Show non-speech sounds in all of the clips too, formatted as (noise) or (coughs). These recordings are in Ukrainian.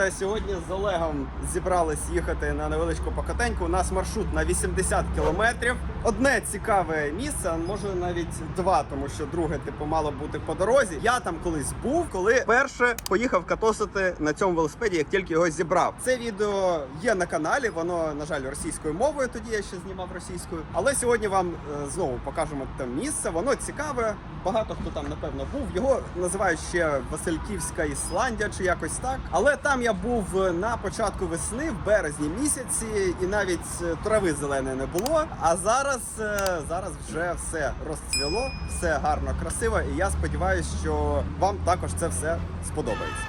е, сьогодні з Олегом зібрались їхати на невеличку покатеньку. У нас маршрут на 80 кілометрів. Одне цікаве місце, а може навіть два, тому що друге, типу, мало бути по дорозі. Я там колись був, коли перше поїхав катосити на цьому велосипеді, як тільки його зібрав. Це відео є на каналі. Воно, на жаль, російською мовою. Тоді я ще знімав російською. Але сьогодні вам е, знову покажемо те місце. Воно цікаве. Багато хто там напевно був. Його називають ще Васильківська Ісландія чи якось так. Але там я був на початку весни, в березні місяці, і навіть е, трави зеленої не було. А зараз, е, зараз вже все розцвіло, все гарно, красиво. І я сподіваюся, що вам також це все сподобається.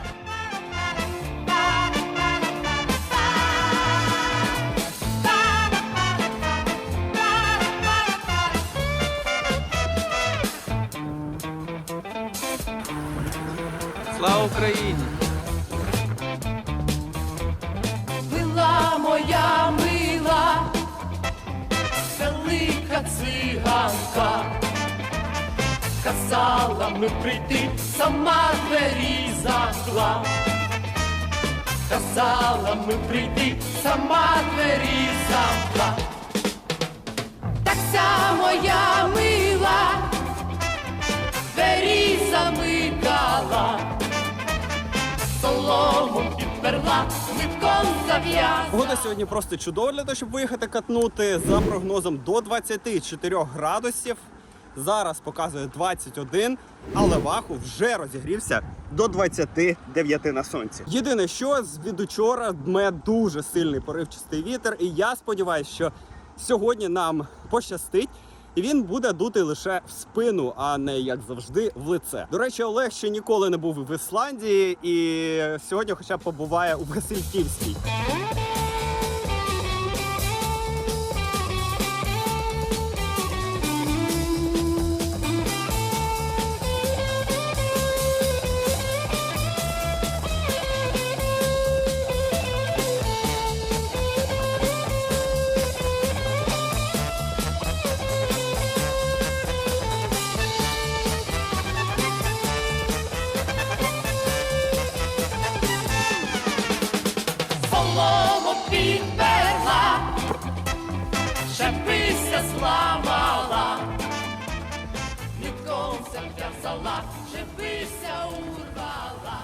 Слава Україні! Циганка, казала ми прийти, сама двері закла. Казала ми прийти, сама двері закла. Так ця моя мила, двері замикала солому підперла, литком зав'язала. Погода сьогодні просто чудова для того, щоб виїхати катнути. За прогнозом до 24 градусів. Зараз показує 21, але ваху вже розігрівся до 29 на сонці. Єдине, що від учора дме дуже сильний поривчастий вітер, і я сподіваюся, що сьогодні нам пощастить. І він буде дути лише в спину, а не як завжди в лице. До речі, Олег ще ніколи не був в Ісландії, і сьогодні, хоча б побуває у Васильківській. Солому підперла, шепися зламала, нитком зав'язала, шепися урвала.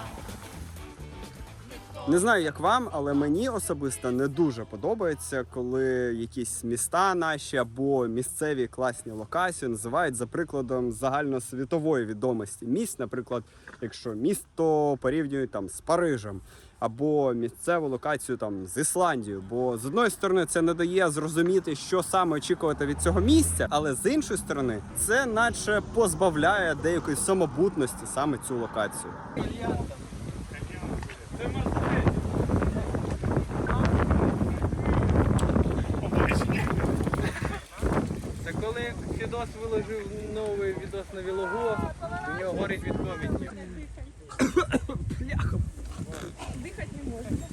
Не знаю, як вам, але мені особисто не дуже подобається, коли якісь міста наші або місцеві класні локації називають за прикладом загальносвітової відомості місць. Наприклад, якщо місто порівнюють там з Парижем. Або місцеву локацію там з Ісландією, бо з одної сторони це не дає зрозуміти, що саме очікувати від цього місця, але з іншої сторони, це наче позбавляє деякої самобутності саме цю локацію. Коли Фідос виложив новий відос на Вілогу, у нього горить від (coughs) коментів.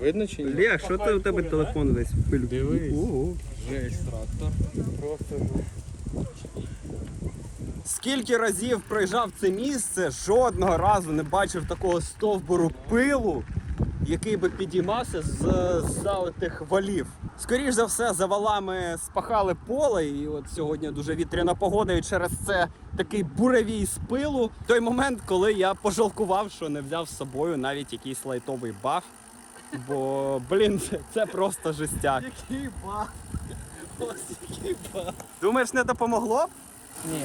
Видно чи ні? Лех, що ти у тебе телефон весь в пилю? Дивись. Ого. Жесть, трактор. Просто Скільки разів проїжджав це місце, жодного разу не бачив такого стовбуру пилу, який би підіймався з за тих валів. Скоріш за все, за валами спахали поле, і от сьогодні дуже вітряна погода, і через це такий буревій з пилу. Той момент, коли я пожалкував, що не взяв з собою навіть якийсь лайтовий баф. Бо, блін, це, це просто жестяк. який бах. Ось який бах. Думаєш, не допомогло? Ні.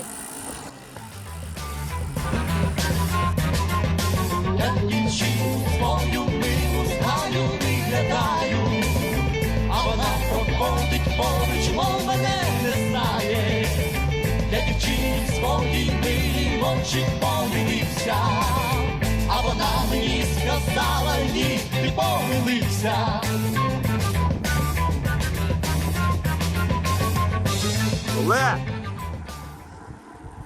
Очі подивився, а вона мені сказала, ні, ти помилився. Олег!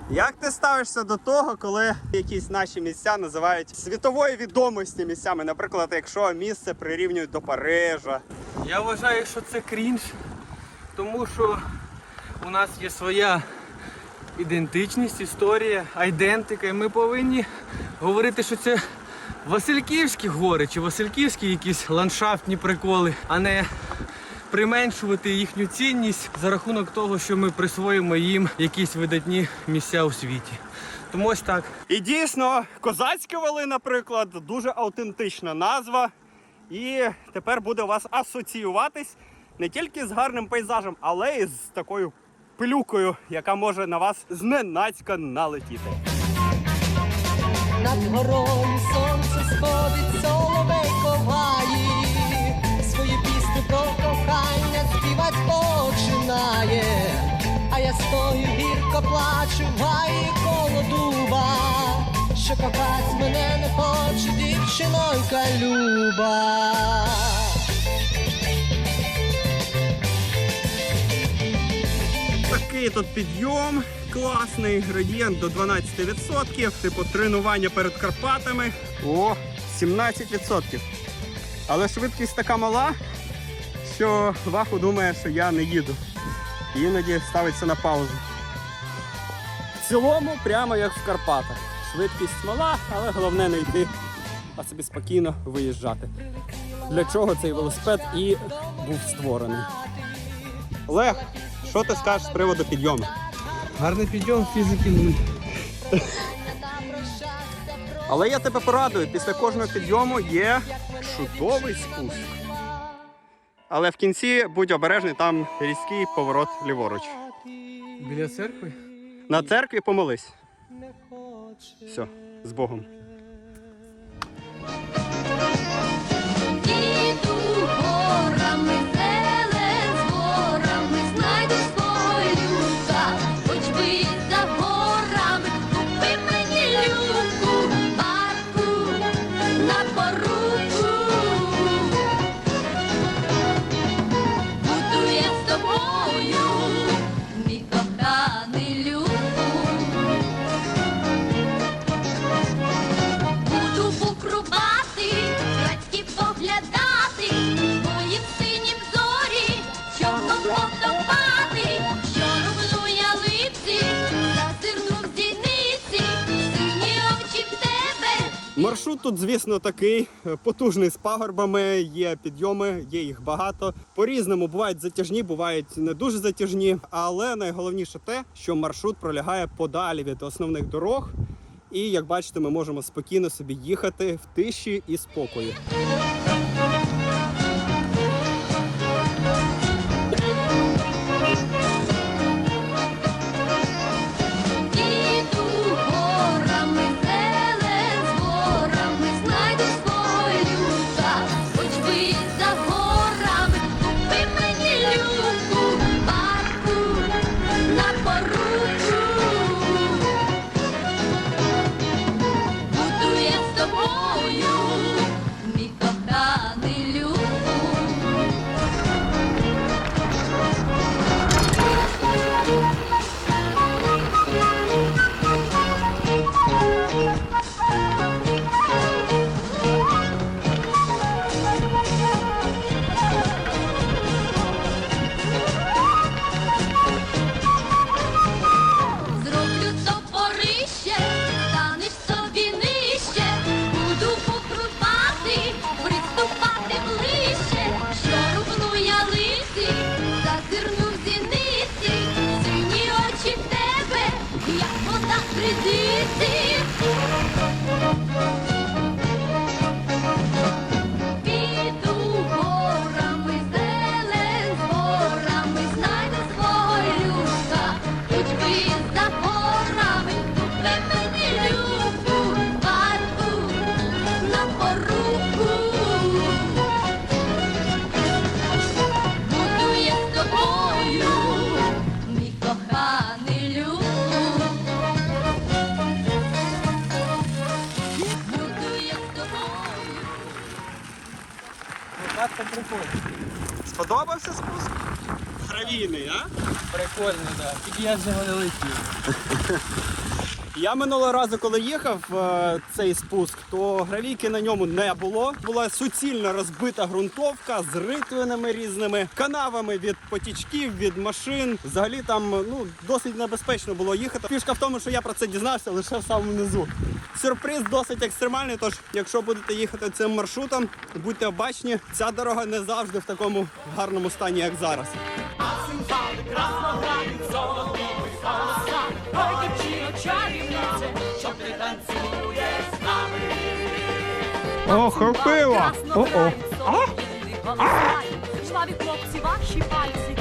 Як ти ставишся до того, коли якісь наші місця називають світової відомості місцями? Наприклад, якщо місце прирівнюють до Парижа. Я вважаю, що це крінж, тому що у нас є своя ідентичність, історія, айдентика. І ми повинні говорити, що це Васильківські гори чи Васильківські якісь ландшафтні приколи, а не применшувати їхню цінність за рахунок того, що ми присвоїмо їм якісь видатні місця у світі. Тому ось так. І дійсно, козацькі вали, наприклад, дуже автентична назва. І тепер буде у вас асоціюватись не тільки з гарним пейзажем, але й з такою пилюкою, яка може на вас зненацька налетіти. Над горою сонце сходить, соловейко в гаї, свої пісні про кохання співать починає, а я стою гірко плачу в коло дуба, що кохать мене не хоче, дівчинонька люба. Такий тут підйом, класний градієнт до 12%, типу тренування перед Карпатами. О, 17%. Але швидкість така мала, що Ваху думає, що я не їду. І іноді ставиться на паузу. В цілому, прямо як в Карпатах. Швидкість мала, але головне не йти, а собі спокійно виїжджати. Для чого цей велосипед і був створений. Олег, що ти скажеш з приводу підйому? Гарний підйом фізики нуль. Але я тебе порадую, після кожного підйому є чудовий спуск. Але в кінці будь обережний, там різкий поворот ліворуч. Біля церкви. На церкві помолись. Все, з Богом. Тут, звісно, такий е, потужний з пагорбами, є підйоми, є їх багато. По-різному бувають затяжні, бувають не дуже затяжні. Але найголовніше те, що маршрут пролягає подалі від основних дорог. І як бачите, ми можемо спокійно собі їхати в тиші і спокої. Локація. Сподобався спуск? Гравійний, а? Прикольно, так. Тільки я з нього не летів. Я минулого разу, коли їхав е, цей спуск, то гравійки на ньому не було. Була суцільно розбита ґрунтовка з ритвинами різними, канавами від потічків, від машин. Взагалі там ну досить небезпечно було їхати. Фішка в тому, що я про це дізнався лише в самому низу. Сюрприз досить екстремальний. Тож, якщо будете їхати цим маршрутом, будьте обачні, ця дорога не завжди в такому гарному стані, як зараз. О, хопила! О-о. Жваві хлопці, ваші пальці,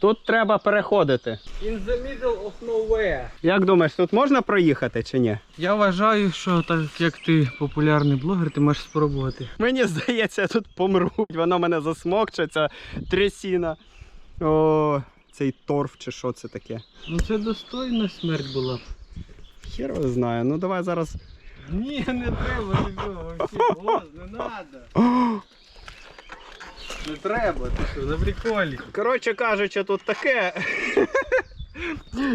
Тут треба переходити. In the middle of nowhere. Як думаєш, тут можна проїхати чи ні? Я вважаю, що так як ти популярний блогер, ти можеш спробувати. Мені здається, я тут помру. Воно мене засмокче, ця трясіна. О, цей торф чи що це таке. Ну це достойна смерть була б. Хер його знає. Ну давай зараз. Ні, не треба нікого. Воз, не треба. Не треба, ти що, на приколі. Коротше кажучи, тут таке.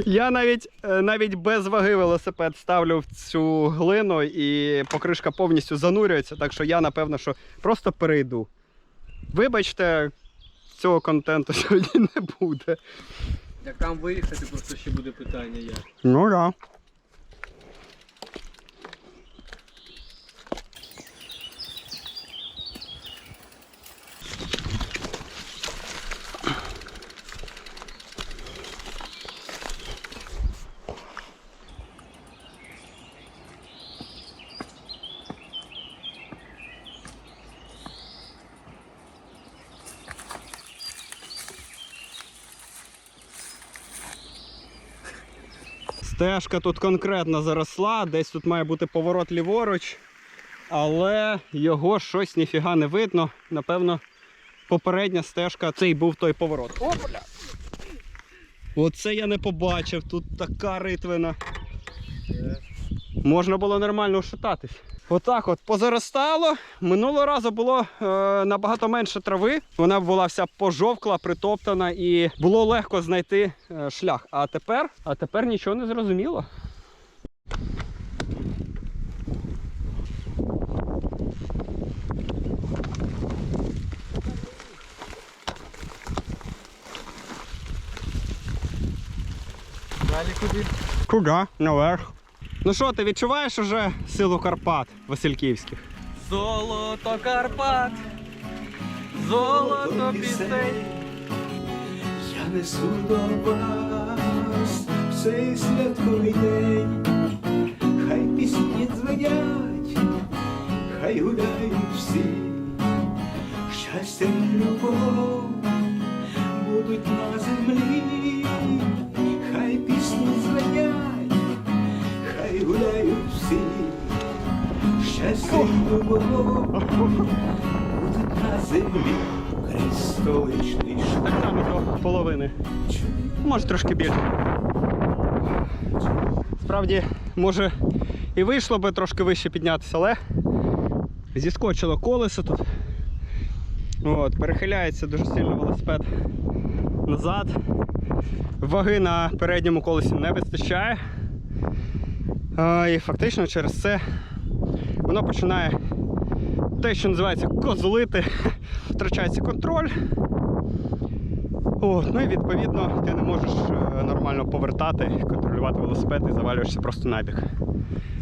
Я навіть, е, навіть без ваги велосипед ставлю в цю глину і покришка повністю занурюється, так що я напевно що просто перейду. Вибачте, цього контенту (laughs) сьогодні не буде. Як там виїхати, просто ще буде питання як. Ну да. Стежка тут конкретно заросла, десь тут має бути поворот ліворуч, але його щось ніфіга не видно. Напевно, попередня стежка, цей був той поворот. О, бля! Оце я не побачив, тут така ритвина. Можна було нормально ушататись. Отак от позаростало. Минулого разу було е, набагато менше трави. Вона була вся пожовкла, притоптана і було легко знайти е, шлях. А тепер, а тепер нічого не зрозуміло. Далі куди? Куди? Наверх. Ну що, ти відчуваєш уже силу Карпат Васильківських? Золото Карпат, золото пісень. Я несу до вас в цей святковий день, хай пісні дзвенять, хай гуляють всі, щастя і любов будуть на землі, хай пісні дзвенять, хай гуляють всі, і любов будуть на землі, край столичний. Так само половини. Може трошки більше. Справді, може і вийшло би трошки вище піднятися, але зіскочило колесо тут. От, перехиляється дуже сильно велосипед назад. Ваги на передньому колесі не вистачає. І фактично через це воно починає те, що називається козлити, (laughs) втрачається контроль. От, ну і відповідно ти не можеш е, нормально повертати, контролювати велосипед і завалюєшся просто на бік.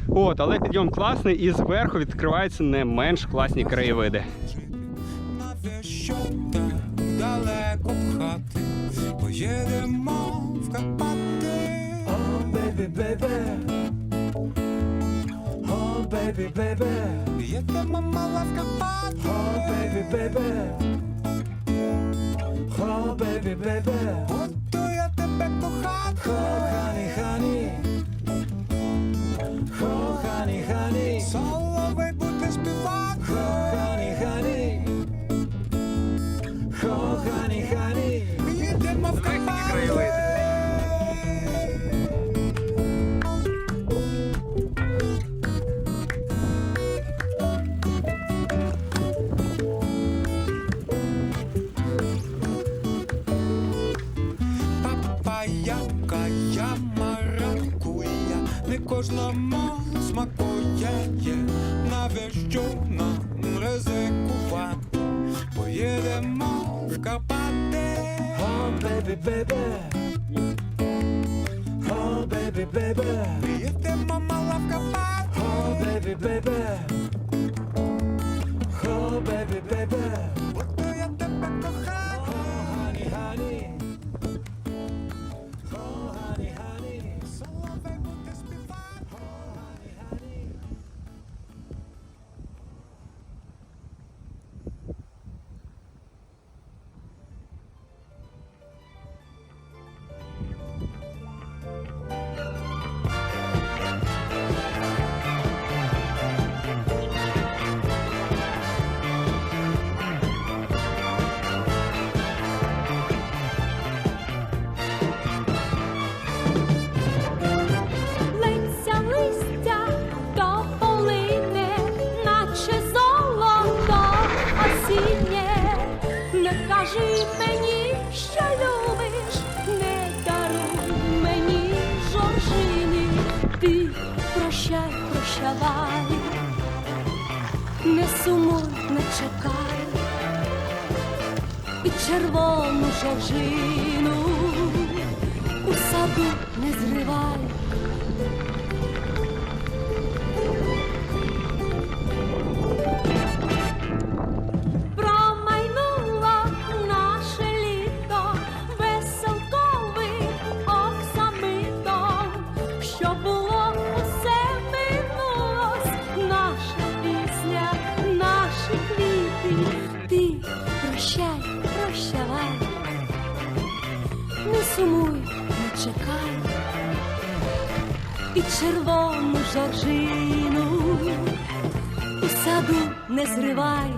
От, але підйом класний і зверху відкриваються не менш класні краєвиди. Навіщо так далеко пхати? Поїдемо в Карпати. Oh baby baby baby baby Їдемо мала в Карпати. Oh baby baby Oh baby baby Буду я тебе кохати. Oh honey honey Oh honey honey Соловей буде співати. кожному смакує, навіщо нам ризикувати? Поїдемо в Карпати. Oh baby baby Oh baby baby Поїдемо мала в Карпати. Oh baby baby Oh baby baby Буду я тебе кохати. Honey honey Oh honey Не кажи мені, що любиш, не даруй мені жоржини. Ти прощай, прощавай, не сумуй, не чекай, і червону жоржину у саду не зривай. Сумуй, не чекай, під червону жаржину, у саду не зривай.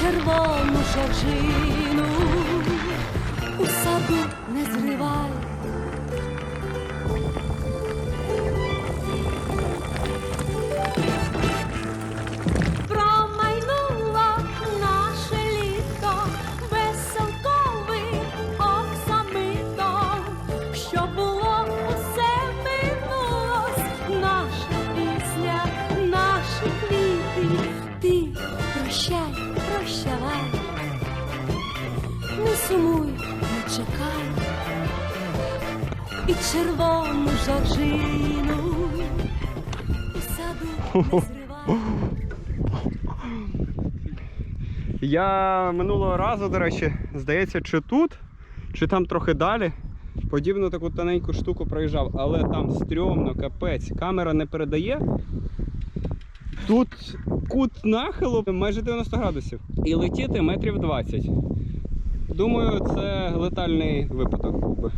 Червону жоржину червону жоржину у саду. Я минулого разу, до речі, здається, чи тут, чи там трохи далі. Подібну таку тоненьку штуку проїжджав, але там стрьомно, капець. Камера не передає. Тут кут нахилу майже 90 градусів. І летіти метрів 20. Думаю, це летальний випадок був би.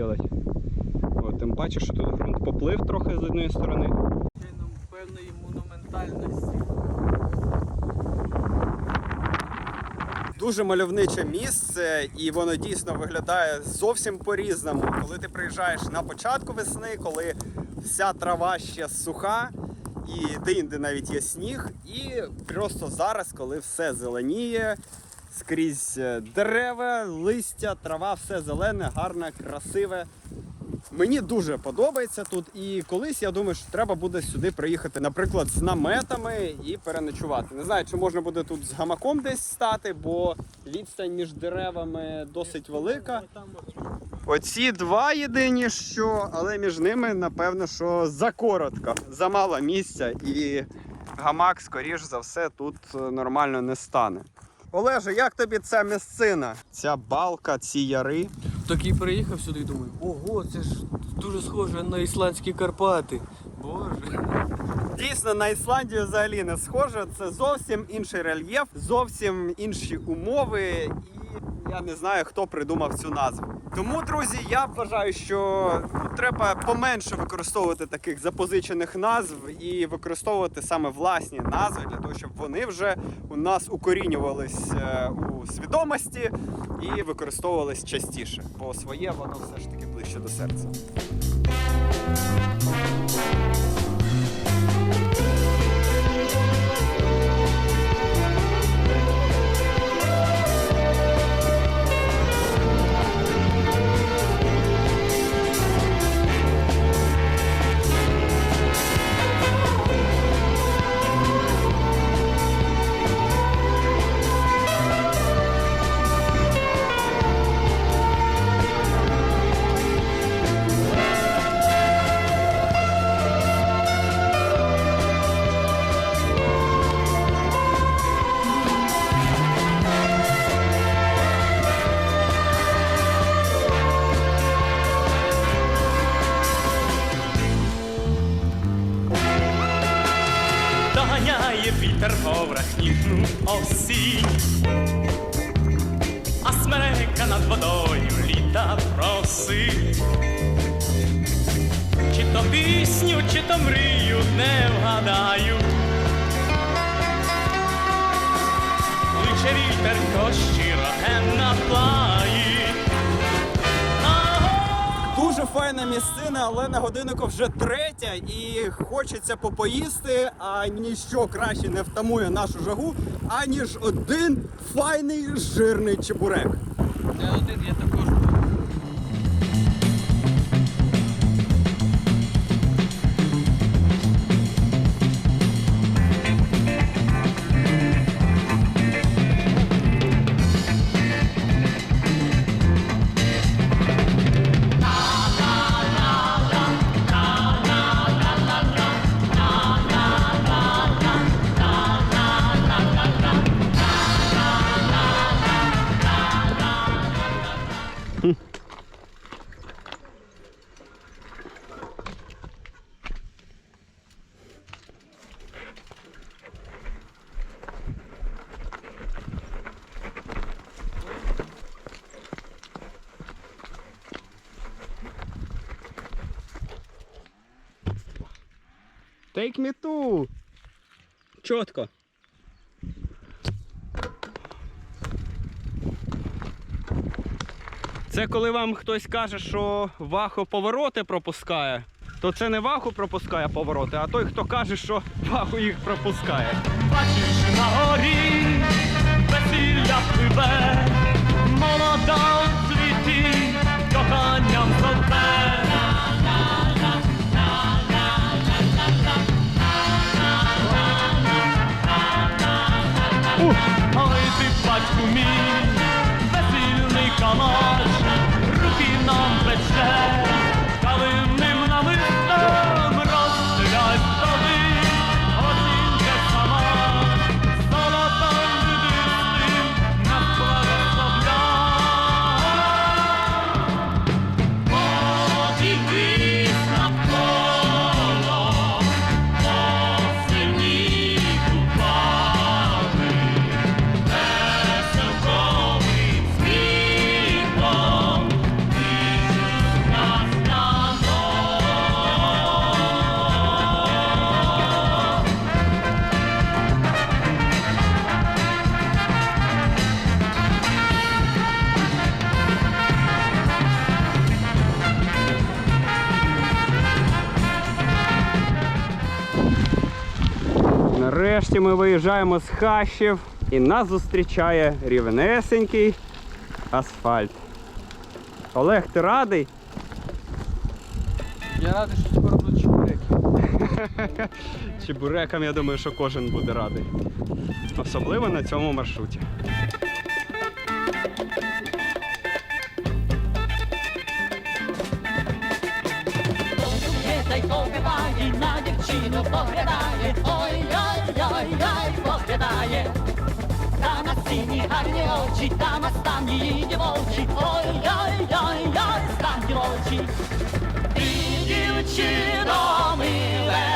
Делать. От, тим паче, що тут ґрунт поплив трохи з однієї сторони. Чином певної монументальності. Дуже мальовниче місце, і воно дійсно виглядає зовсім по-різному. Коли ти приїжджаєш на початку весни, коли вся трава ще суха, і де-інде навіть є сніг, і просто зараз, коли все зеленіє, скрізь е, дерева, листя, трава, все зелене, гарне, красиве. Мені дуже подобається тут, і колись я думаю, що треба буде сюди приїхати, наприклад, з наметами і переночувати. Не знаю, чи можна буде тут з гамаком десь стати, бо відстань між деревами досить велика. Оці два єдині, що, але між ними, напевно, що закоротко, замало місця, і гамак, скоріш за все, тут е, нормально не стане. Олеже, як тобі ця місцина? Ця балка, ці яри. Так і приїхав сюди і думаю, ого, це ж дуже схоже на ісландські Карпати. Боже. Дійсно, на Ісландію взагалі не схоже. Це зовсім інший рельєф, зовсім інші умови, і я не знаю, хто придумав цю назву. Тому, друзі, я вважаю, що треба поменше використовувати таких запозичених назв і використовувати саме власні назви для того, щоб вони вже у нас укорінювались е, у свідомості і використовувались частіше. Бо своє воно все ж таки ближче до серця. Личе вітер щиро генна плаї. Дуже файна місцина, але на годиннику вже третя і хочеться попоїсти, а ніщо краще не втамує нашу жагу, аніж один файний жирний чебурек. Не один, я також. Take me too! Чітко. Це коли вам хтось каже, що вахо повороти пропускає, то це не вахо пропускає повороти, а той, хто каже, що вахо їх пропускає. Бачиш на горі, весілля пливе, молода у цвіті, коханням зове. Ой, ти, батьку мій, весільний калач, руки нам пече, Нарешті ми виїжджаємо з хащів і нас зустрічає рівнесенький асфальт. Олег, ти радий? Я радий, що скоро будуть чебуреки. (laughs) Чебурекам, я думаю, що кожен буде радий. Особливо на цьому маршруті. Ой-ой-ой-ой, поглядає. Та на сині гарні очі, та на стан її волчі, ой-ой-ой-ой, стан волчі, Ти, дівчино, миле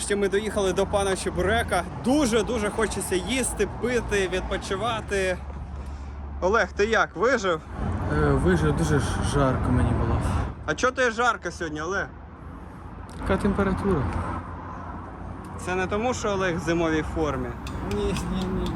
нарешті ми доїхали до пана Чебурека. Дуже дуже хочеться їсти, пити, відпочивати. Олег, ти як? Вижив? Е, вижив дуже жарко мені було. А чого ти жарко сьогодні, Олег? Така температура? Це не тому, що Олег в зимовій формі. Ні, ні, ні.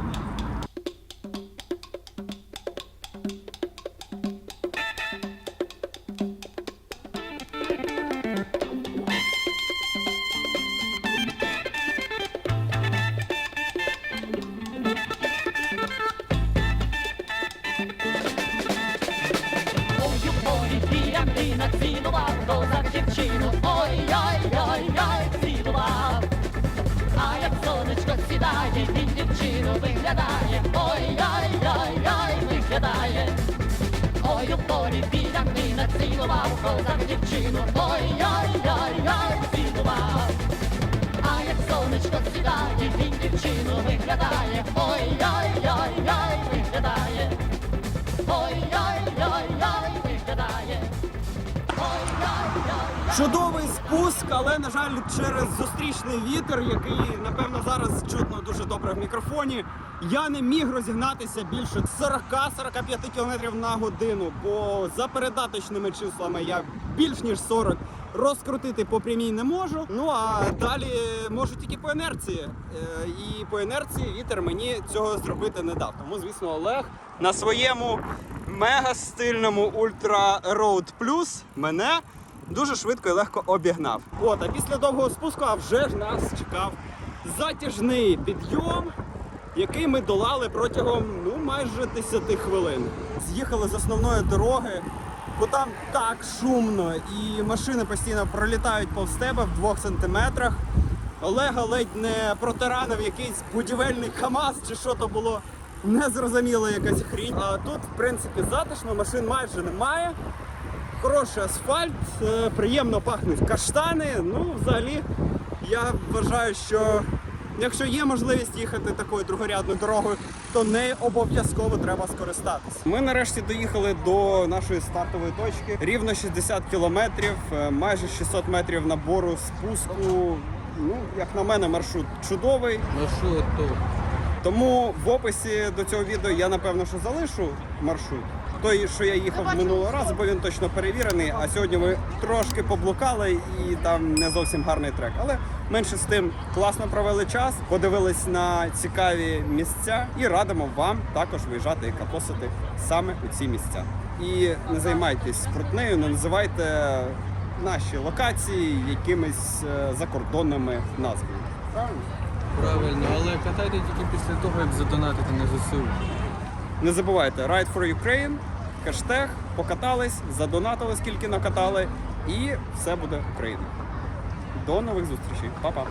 Виглядає, ой-ой-ой-ой, виглядає. Ой, у полі пірямдина цілував, козак дівчину, ой-ой-ой-ой, цілував. А як сонечко сідає, він дівчину виглядає, ой-ой-ой-ой, виглядає. Ой-ой-ой-ой, виглядає. Чудовий спуск, але на жаль, через зустрічний вітер, який напевно зараз чутно дуже добре в мікрофоні. Я не міг розігнатися більше 40-45 км на годину, бо за передаточними числами я більш ніж 40 розкрутити по прямій не можу. Ну а далі можу тільки по інерції. Е, І по інерції вітер мені цього зробити не дав. Тому, звісно, Олег на своєму мега стильному Ultra Road Plus мене дуже швидко і легко обігнав. От, а після довгого спуску а вже ж нас чекав затяжний підйом, який ми долали протягом ну майже 10 хвилин. З'їхали з основної дороги, бо там так шумно, і машини постійно пролітають повз тебе в двох сантиметрах. Олега ледь не протаранив якийсь будівельний КАМАЗ чи що то було. Незрозуміла якась хрінь. А тут, в принципі, затишно, машин майже немає. Хороший асфальт, е, приємно пахнуть каштани. Ну, взагалі, я вважаю, що якщо є можливість їхати такою другорядною дорогою, то не обов'язково треба скористатися. Ми нарешті доїхали до нашої стартової точки. Рівно 60 кілометрів, е, майже 600 метрів набору спуску. Ну, як на мене, маршрут чудовий. Ну що? Тому в описі до цього відео я напевно що залишу маршрут. Той, що я їхав минулого разу, бо він точно перевірений. А сьогодні ми трошки поблукали і там не зовсім гарний трек. Але менше з тим класно провели час, подивились на цікаві місця і радимо вам також виїжджати і капосити саме у ці місця. І не займайтесь спрутнею, не називайте наші локації якимись е, закордонними назвами. Правильно? Правильно, але катайте тільки після того, як задонатити на ЗСУ. Не забувайте Ride for Ukraine, хештег, покатались, задонатили скільки накатали, і все буде Україна. До нових зустрічей. Па-па!